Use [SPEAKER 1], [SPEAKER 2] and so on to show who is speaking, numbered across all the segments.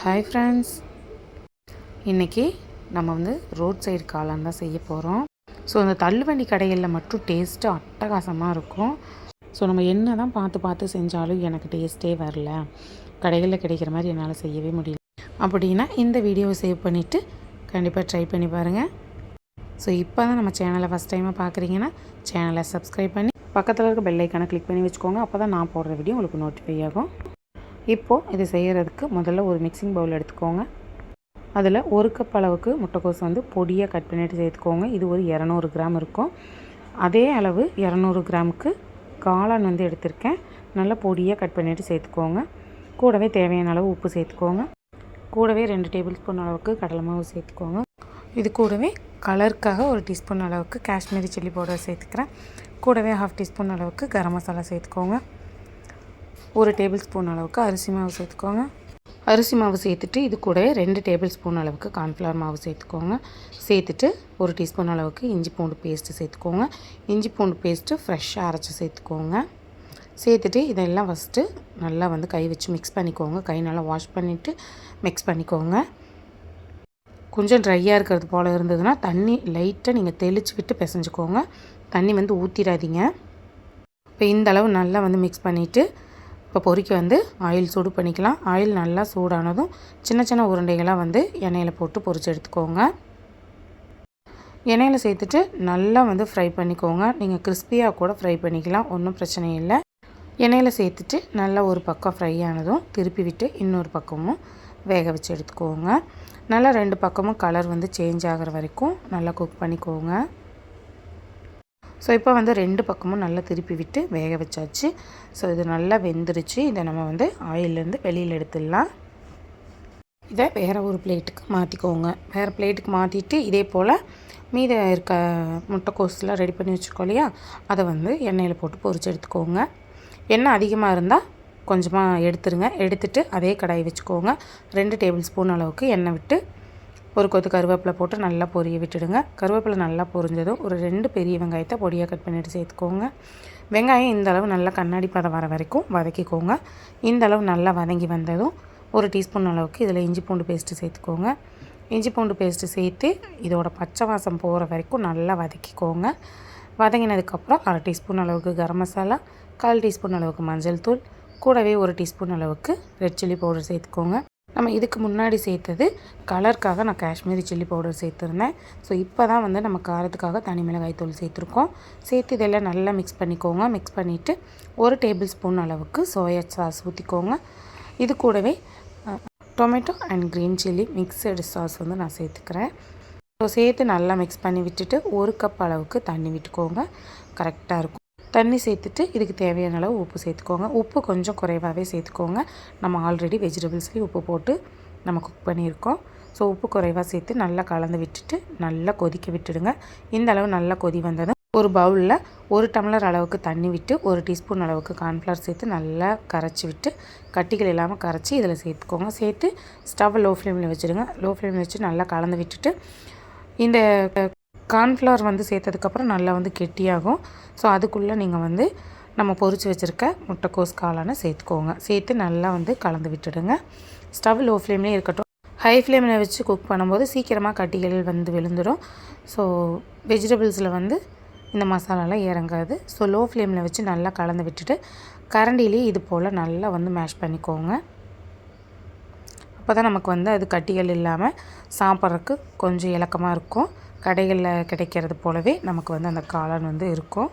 [SPEAKER 1] Hi friends இன்றைக்கி நம்ம வந்து ரோட் சைடு காளான் தான் செய்ய போகிறோம் ஸோ அந்த தள்ளுவண்டி கடைகளில் மட்டும் டேஸ்ட்டு அட்டகாசமாக இருக்கும். ஸோ நம்ம என்ன தான் பார்த்து பார்த்து செஞ்சாலும் எனக்கு டேஸ்ட்டே வரல. கடைகளில் கிடைக்கிற மாதிரி என்னால் செய்யவே முடியல. அப்படின்னா இந்த வீடியோவை சேவ் பண்ணிவிட்டு கண்டிப்பாக ட்ரை பண்ணி பாருங்கள் ஸோ இப்போ தான் நம்ம சேனலை ஃபஸ்ட் டைமாக பார்க்குறீங்கன்னா சேனலை சப்ஸ்கிரைப் பண்ணி பக்கத்தில் இருக்க பெல்லைக்கான கிளிக் பண்ணி வச்சுக்கோங்க. அப்போ தான் நான் போடுற வீடியோ உங்களுக்கு நோட்டிஃபை ஆகும். இப்போது இது செய்கிறதுக்கு முதல்ல ஒரு மிக்சிங் பவுல் எடுத்துக்கோங்க. அதில் ஒரு கப் அளவுக்கு முட்டைக்கோஸ் வந்து பொடியாக கட் பண்ணிட்டு சேர்த்துக்கோங்க. இது ஒரு இரநூறு கிராம் இருக்கும். அதே அளவு இரநூறு கிராமுக்கு காளான் வந்து எடுத்திருக்கேன். நல்லா பொடியாக கட் பண்ணிவிட்டு சேர்த்துக்கோங்க. கூடவே தேவையான அளவு உப்பு சேர்த்துக்கோங்க. கூடவே ரெண்டு டேபிள் ஸ்பூன் அளவுக்கு கடலை மாவு சேர்த்துக்கோங்க. இது கூடவே கலருக்காக ஒரு டீஸ்பூன் அளவுக்கு காஷ்மீரி சில்லி பவுடர் சேர்த்துக்கிறேன். கூடவே ஹாஃப் டீஸ்பூன் அளவுக்கு கரம் மசாலா சேர்த்துக்கோங்க. ஒரு டேபிள் ஸ்பூன் அளவுக்கு அரிசி மாவு சேர்த்துக்கோங்க. அரிசி மாவு சேர்த்துட்டு இது கூட ரெண்டு டேபிள் ஸ்பூன் அளவுக்கு கார்ன்ஃப்ளவர் மாவு சேர்த்துக்கோங்க. சேர்த்துட்டு ஒரு டீஸ்பூன் அளவுக்கு இஞ்சி பூண்டு பேஸ்ட்டு சேர்த்துக்கோங்க. இஞ்சி பூண்டு பேஸ்ட்டு ஃப்ரெஷ்ஷாக அரைச்சி சேர்த்துக்கோங்க. சேர்த்துட்டு இதெல்லாம் ஃபஸ்ட்டு நல்லா வந்து கை வச்சு மிக்ஸ் பண்ணிக்கோங்க. கை நல்லா வாஷ் பண்ணிவிட்டு மிக்ஸ் பண்ணிக்கோங்க. கொஞ்சம் ட்ரையாக இருக்கிறது போல் இருந்ததுன்னா தண்ணி லைட்டாக நீங்கள் தெளித்து விட்டு பிசைஞ்சுக்கோங்க. தண்ணி வந்து ஊற்றிடாதீங்க இப்போ இந்த அளவு நல்லா வந்து மிக்ஸ் பண்ணிவிட்டு இப்போ பொறிக்க வந்து ஆயில் சூடு பண்ணிக்கலாம். ஆயில் நல்லா சூடானதும் சின்ன சின்ன உருண்டைகளாக வந்து எண்ணெயில் போட்டு பொறிச்சு எடுத்துக்கோங்க. எண்ணெயில் சேர்த்துட்டு நல்லா வந்து ஃப்ரை பண்ணிக்கோங்க. நீங்கள் கிறிஸ்பியாக கூட ஃப்ரை பண்ணிக்கலாம். ஒன்றும் பிரச்சனை இல்லை. எண்ணெயில் சேர்த்துட்டு நல்லா ஒரு பக்கம் ஃப்ரை ஆனதும் திருப்பி விட்டு இன்னொரு பக்கமும் வேக வச்சு எடுத்துக்கோங்க. நல்லா ரெண்டு பக்கமும் கலர் வந்து சேஞ்ச் ஆகிற வரைக்கும் நல்லா குக் பண்ணிக்கோங்க. ஸோ இப்போ வந்து ரெண்டு பக்கமும் நல்லா திருப்பி விட்டு வேக வச்சாச்சு. ஸோ இது நல்லா வெந்துருச்சு. இதை நம்ம வந்து ஆயிலேருந்து வெளியில் எடுத்துடலாம். இதை வேறு ஒரு பிளேட்டுக்கு மாற்றிக்கோங்க வேறு பிளேட்டுக்கு மாற்றிட்டு இதே போல் மீத இருக்க முட்டைக்கோஸ்லாம் ரெடி பண்ணி வச்சுருக்கோம் இல்லையா? அதை வந்து எண்ணெயில் போட்டு பொறிச்சு எடுத்துக்கோங்க. எண்ணெய் அதிகமாக இருந்தால் கொஞ்சமாக எடுத்துருங்க. எடுத்துட்டு அதே கடாய் வச்சுக்கோங்க. ரெண்டு டேபிள் ஸ்பூன் அளவுக்கு எண்ணெய் விட்டு ஒரு கொத்து கருவேப்பிலை போட்டு நல்லா பொரிய விட்டுடுங்க. கருவேப்பிலை நல்லா பொரிஞ்சதும் ஒரு ரெண்டு பெரிய வெங்காயத்தை பொடியாக கட் பண்ணிவிட்டு சேர்த்துக்கோங்க. வெங்காயம் இந்த அளவு நல்லா கண்ணாடி பதம் வர வரைக்கும் வதக்கிக்கோங்க. இந்த அளவு நல்லா வதங்கி வந்ததும் ஒரு டீஸ்பூன் அளவுக்கு இதில் இஞ்சி பூண்டு பேஸ்ட்டு சேர்த்துக்கோங்க. இஞ்சி பூண்டு பேஸ்ட்டு சேர்த்து இதோட பச்சை வாசம் போகிற வரைக்கும் நல்லா வதக்கிக்கோங்க. வதங்கினதுக்கப்புறம் அரை டீஸ்பூன் அளவுக்கு கரம் மசாலா கால் டீஸ்பூன் அளவுக்கு மஞ்சள் தூள் கூடவே ஒரு டீஸ்பூன் அளவுக்கு ரெட் சில்லி பவுடர் சேர்த்துக்கோங்க. நம்ம இதுக்கு முன்னாடி சேர்த்தது கலருக்காக நான் காஷ்மீரி சில்லி பவுடர் சேர்த்துருந்தேன். ஸோ இப்போ தான் வந்து நம்ம காரத்துக்காக தனி மிளகாய் தூள் சேர்த்துருக்கோம். சேர்த்து இதெல்லாம் நல்லா மிக்ஸ் பண்ணிக்கோங்க. மிக்ஸ் பண்ணிவிட்டு ஒரு டேபிள் ஸ்பூன் அளவுக்கு சோயா சாஸ் ஊற்றிக்கோங்க இது கூடவே tomato and green chilli mixed sauce வந்து நான் சேர்த்துக்கிறேன். ஸோ சேர்த்து நல்லா மிக்ஸ் பண்ணி விட்டுட்டு ஒரு கப் அளவுக்கு தண்ணி விட்டுக்கோங்க. கரெக்டாக இருக்கும். தண்ணி சேர்த்துட்டு இதுக்கு தேவையான அளவு உப்பு சேர்த்துக்கோங்க. உப்பு கொஞ்சம் குறைவாகவே சேர்த்துக்கோங்க. நம்ம ஆல்ரெடி வெஜிடபிள்ஸ்லேயும் உப்பு போட்டு நம்ம குக் பண்ணியிருக்கோம். ஸோ உப்பு குறைவாக சேர்த்து நல்லா கலந்து விட்டுட்டு நல்லா கொதிக்க விட்டுடுங்க. இந்த அளவு நல்லா கொதி வந்ததும் ஒரு பவுலில் ஒரு டம்ளர் அளவுக்கு தண்ணி விட்டு ஒரு டீஸ்பூன் அளவுக்கு கார்ன்ஃப்ளவர் சேர்த்து நல்லா கரைச்சி விட்டு கட்டிகள் இல்லாமல் கரைச்சி இதில் சேர்த்துக்கோங்க. சேர்த்து ஸ்டவ் லோ ஃப்ளேமில் வச்சுடுங்க லோ ஃப்ளேமில் வச்சு நல்லா கலந்து விட்டுட்டு இந்த கார்ன்ஃப்ளவர் வந்து சேர்த்ததுக்கப்புறம் நல்லா வந்து கெட்டியாகும். ஸோ அதுக்குள்ளே நீங்கள் வந்து நம்ம பொறிச்சு வச்சுருக்க முட்டைக்கோஸ் காளானை சேர்த்துக்கோங்க. சேர்த்து நல்லா வந்து கலந்து விட்டுடுங்க. ஸ்டவ் லோ ஃப்ளேம்லேயே இருக்கட்டும். ஹை ஃப்ளேமில் வச்சு குக் பண்ணும்போது சீக்கிரமாக கட்டிகள் வந்து விழுந்துடும். ஸோ வெஜிடபிள்ஸில் வந்து இந்த மசாலாலாம் இறங்காது. ஸோ லோ ஃப்ளேமில் வச்சு நல்லா கலந்து விட்டுட்டு கரண்டிலேயே இது போல் நல்லா வந்து மேஷ் பண்ணிக்கோங்க. அப்போ தான் நமக்கு வந்து அது கட்டிகள் இல்லாமல் சாப்பிட்றதுக்கு கொஞ்சம் இலக்கமாக இருக்கும். கடைகளில் கிடைக்கிறது போலவே நமக்கு வந்து அந்த காளான் வந்து இருக்கும்.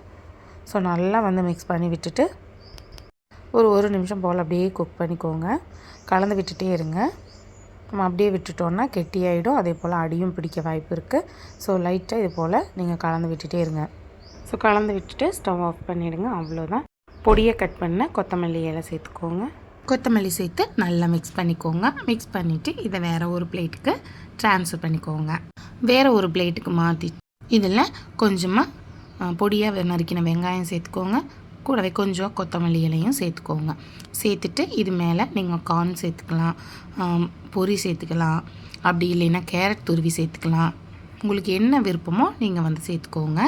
[SPEAKER 1] ஸோ நல்லா வந்து மிக்ஸ் பண்ணி விட்டுட்டு ஒரு ஒரு நிமிஷம் போல் அப்படியே குக் பண்ணிக்கோங்க. கலந்து விட்டுட்டே இருங்க. நம்ம அப்படியே விட்டுட்டோன்னா கெட்டியாயிடும் அதே போல் அடியும் பிடிக்க வாய்ப்பு இருக்குது ஸோ லைட்டாக இது போல் நீங்கள் கலந்து விட்டுட்டே இருங்க. ஸோ கலந்து விட்டுட்டு ஸ்டவ் ஆஃப் பண்ணிவிடுங்க அவ்வளோதான் பொடியை கட் பண்ண கொத்தமல்லி இலை சேர்த்துக்கோங்க. கொத்தமல்லி சேர்த்து நல்லா மிக்ஸ் பண்ணிக்கோங்க. மிக்ஸ் பண்ணிவிட்டு இதை வேறு ஒரு பிளேட்டுக்கு ட்ரான்ஸ்ஃபர் பண்ணிக்கோங்க. வேறு ஒரு பிளேட்டுக்கு மாற்றி இதில் கொஞ்சமாக பொடியாக நறுக்கின வெங்காயம் சேர்த்துக்கோங்க. கூடவே கொஞ்சம் கொத்தமல்லி இலையும் சேர்த்துக்கோங்க. சேர்த்துட்டு இது மேலே நீங்கள் கார்ன் சேர்த்துக்கலாம் பொரி சேர்த்துக்கலாம். அப்படி இல்லைன்னா கேரட் துருவி சேர்த்துக்கலாம். உங்களுக்கு என்ன விருப்பமோ நீங்கள் வந்து சேர்த்துக்கோங்க.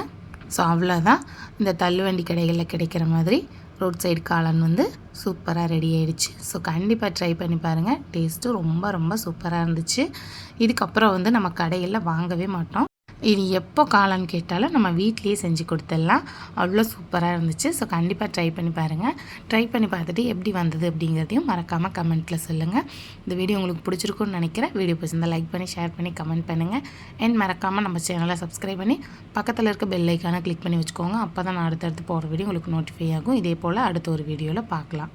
[SPEAKER 1] ஸோ அவ்வளோதான் இந்த தள்ளுவண்டி கடைகளில் கிடைக்கிற மாதிரி ரோட் சைடு காளான் வந்து சூப்பராக ரெடி ஆகிடுச்சு ஸோ கண்டிப்பாக ட்ரை பண்ணி பாருங்கள் டேஸ்ட்டு ரொம்ப ரொம்ப சூப்பராக இருந்துச்சு. இதுக்கப்புறம் வந்து நம்ம கடையில் வாங்கவே மாட்டோம். இது எப்போ காளான் கேட்டாலும் நம்ம வீட்லேயே செஞ்சு கொடுத்துடலாம். அவ்வளோ சூப்பராக இருந்துச்சு. ஸோ கண்டிப்பாக ட்ரை பண்ணி பாருங்கள் ட்ரை பண்ணி பார்த்துட்டு எப்படி வந்தது அப்படிங்கிறதையும் மறக்காமல் கமெண்ட்டில் சொல்லுங்கள் இந்த வீடியோ உங்களுக்கு பிடிச்சிருக்குன்னு நினைக்கிறேன். வீடியோ பிடிச்சிருந்தால் லைக் பண்ணி ஷேர் பண்ணி கமெண்ட் பண்ணுங்கள் அண்ட் மறக்காமல் நம்ம சேனலை சப்ஸ்கிரைப் பண்ணி பக்கத்தில் இருக்க பெல் ஐக்கானை கிளிக் பண்ணி வச்சுக்கோங்க. அப்போ தான் நான் அடுத்தடுத்து போகிற வீடியோ உங்களுக்கு நோட்டிஃபை ஆகும். இதே போல் அடுத்த ஒரு வீடியோவில் பார்க்கலாம்.